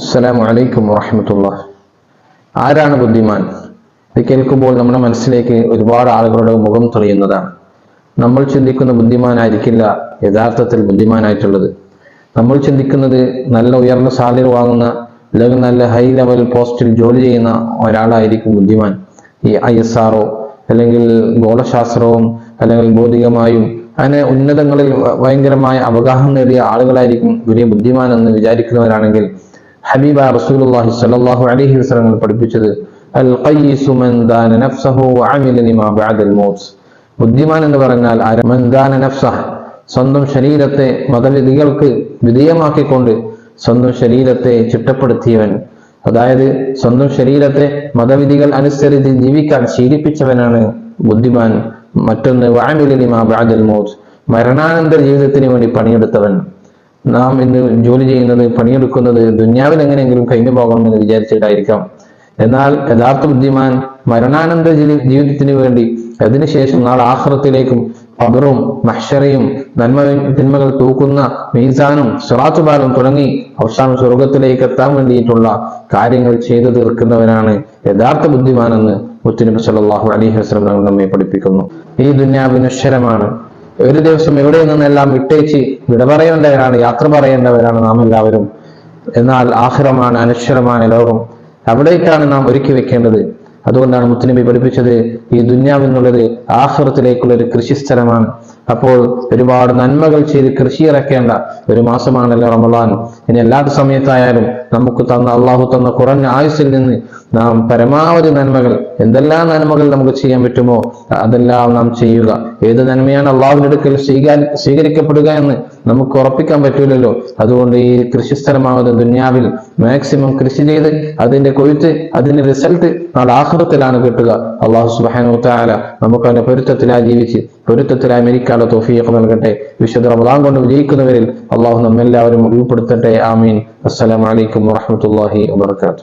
അസ്സലാമു അലൈക്കും വറഹമത്തുള്ള ആരാണ് ബുദ്ധിമാൻ? ഇത് കേൾക്കുമ്പോൾ നമ്മുടെ മനസ്സിലേക്ക് ഒരുപാട് ആളുകളുടെ മുഖം തെളിയുന്നതാണ്. നമ്മൾ ചിന്തിക്കുന്ന ബുദ്ധിമാനായിരിക്കില്ല യഥാർത്ഥത്തിൽ ബുദ്ധിമാനായിട്ടുള്ളത്. നമ്മൾ ചിന്തിക്കുന്നത് നല്ല ഉയർന്ന സാലറി വാങ്ങുന്ന അല്ലെങ്കിൽ നല്ല ഹൈ ലെവൽ പോസ്റ്റിൽ ജോലി ചെയ്യുന്ന ഒരാളായിരിക്കും ബുദ്ധിമാൻ. ഈ ഐ എസ് ആർഒ അല്ലെങ്കിൽ ഗോളശാസ്ത്രവും അല്ലെങ്കിൽ ഭൗതികമായും അങ്ങനെ ഉന്നതങ്ങളിൽ ഭയങ്കരമായ അവഗാഹം നേടിയ ആളുകളായിരിക്കും വലിയ ബുദ്ധിമാൻ എന്ന് വിചാരിക്കുന്നവരാണെങ്കിൽ ഹബീബ റസൂലുള്ളാഹി സ്വല്ലല്ലാഹു അലൈഹി വസല്ലം പഠിപ്പിച്ചത് അൽ ഖയ്യിസു മൻ ദാന നഫ്സഹു വഅമില ലിമാ ബഅദൽ മൗത്ത്. ബുദ്ധിമാൻ എന്ന് പറഞ്ഞാൽ? മൻ ദാന നഫ്സഹ. സ്വന്തം ശരീരത്തെ മതവിധികൾക്ക് വിധേയമാക്കിക്കൊണ്ട് സ്വന്തം ശരീരത്തെ ചിട്ടപ്പെടുത്തിയവൻ. അതായത് സ്വന്തം ശരീരത്തെ മതവിധികൾ അനുസരിച്ച് ജീവിക്കാൻ ശീലിപ്പിച്ചവനാണ് ബുദ്ധിമാൻ. മറ്റൊന്ന് വഅമില ലിമാ ബഅദൽ മൗത്ത്. മരണാനന്തര ജീവിതത്തിന് വേണ്ടി പണിയെടുത്തവൻ. നാം ഇന്ന് ജോലി ചെയ്യുന്നത് പണിയെടുക്കുന്നത് ദുന്യാവിൽ എങ്ങനെയെങ്കിലും കഴിഞ്ഞു പോകണമെന്ന് വിചാരിച്ചിട്ടായിരിക്കാം. എന്നാൽ യഥാർത്ഥ ബുദ്ധിമാൻ മരണാനന്തര ജീവിതത്തിനു വേണ്ടി അതിനുശേഷം നാളെ ആഹ്റത്തിലേക്കും ഖബറും മഹ്ഷറയും നന്മ തിന്മകൾ തൂക്കുന്ന മീസാനും സുറാത്തുബാലും തുടങ്ങി അവസാനം സ്വർഗത്തിലേക്ക് എത്താൻ വേണ്ടിയിട്ടുള്ള കാര്യങ്ങൾ ചെയ്തു തീർക്കുന്നവനാണ് യഥാർത്ഥ ബുദ്ധിമാനെന്ന് മുത്തുനബി സല്ലാഹു അലൈഹി വസല്ലം നമ്മെ പഠിപ്പിക്കുന്നു. ഈ ദുന്യാവ് നശ്വരമാണ് ഒരു ദിവസം എവിടെ നിന്നെല്ലാം വിട്ടേച്ച് വിട പറയേണ്ടവരാണ് യാത്ര പറയേണ്ടവരാണ് നാം എല്ലാവരും. എന്നാൽ ആഹ്റമാണ് അനശ്വരമായ ലോകം. അവിടേക്കാണ് നാം ഒരുക്കി വെക്കേണ്ടത്. അതുകൊണ്ടാണ് മുത്തുനബി പഠിപ്പിച്ചത് ഈ ദുന്യാവ് എന്നുള്ളത് ആഹ്റത്തിലേക്കുള്ള ഒരു കൃഷിസ്ഥലമാണ്. അപ്പോൾ ഒരുപാട് നന്മകൾ ചെയ്ത് കൃഷി ഇറക്കേണ്ട ഒരു മാസമാണല്ലോ റമദാൻ. ഇനി എല്ലാ സമയത്തായാലും നമുക്ക് തന്ന അള്ളാഹു തന്ന കുറഞ്ഞ ആയുസ്സിൽ നിന്ന് നാം പരമാവധി നന്മകൾ എന്തെല്ലാം നന്മകൾ നമുക്ക് ചെയ്യാൻ പറ്റുമോ അതെല്ലാം നാം ചെയ്യുക. ഏത് നന്മയാണ് അള്ളാഹുവിന്റെ അടുക്കൽ സ്വീകാ സ്വീകരിക്കപ്പെടുക എന്ന് നമുക്ക് ഉറപ്പിക്കാൻ പറ്റൂലല്ലോ. അതുകൊണ്ട് ഈ കൃഷിസ്ഥലമാകുന്ന ദുന്യാവിൽ മാക്സിമം കൃഷി ചെയ്ത് അതിന്റെ കൊയ്ത്ത് അതിന്റെ റിസൾട്ട് നാളെ ആഹൃതത്തിലാണ് കിട്ടുക. അള്ളാഹു സുബാനു നമുക്ക് അവന്റെ പൊരുത്തത്തിലാ ജീവിച്ച് പൊരുത്തത്തിലായി അമേരിക്കയുടെ തോഫിയൊക്കെ നൽകട്ടെ. വിശുദ്ധ റമദാൻ കൊണ്ട് വിജയിക്കുന്നവരിൽ അള്ളാഹു നമ്മെല്ലാവരും ഉൾപ്പെടുത്തട്ടെ. ആമീൻ. അസ്സലാമലൈക്കും വാഹമത്തല്ലാഹി വാബർക്കാത്തു